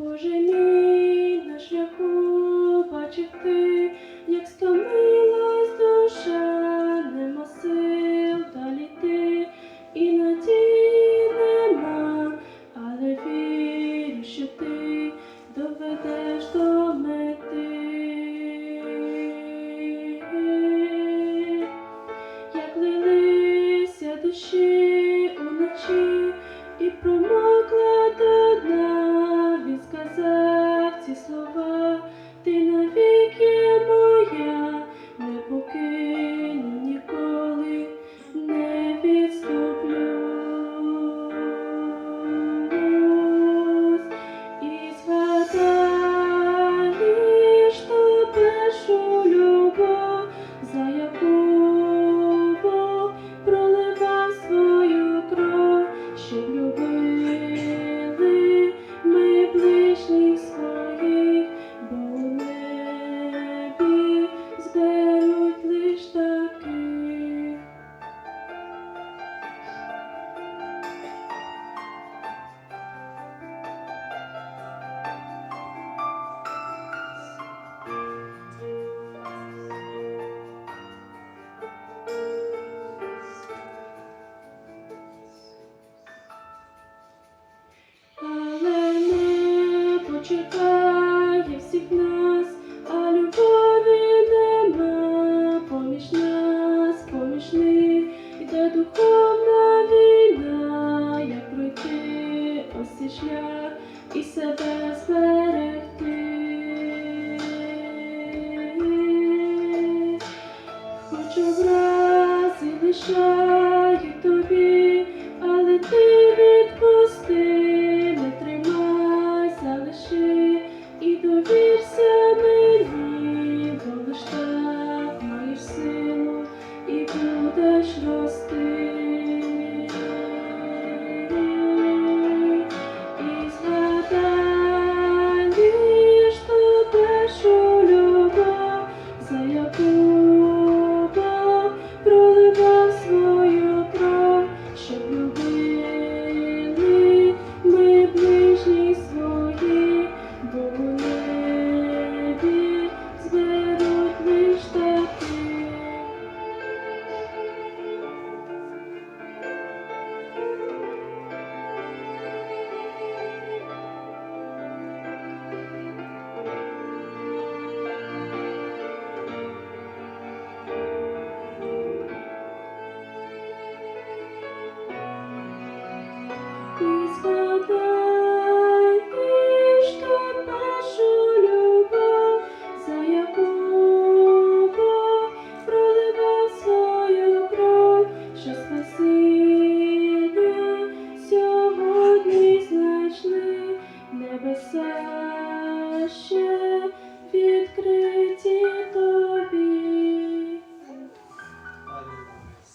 Боже мій. життя і себе зберегти. Хочу враз і лише.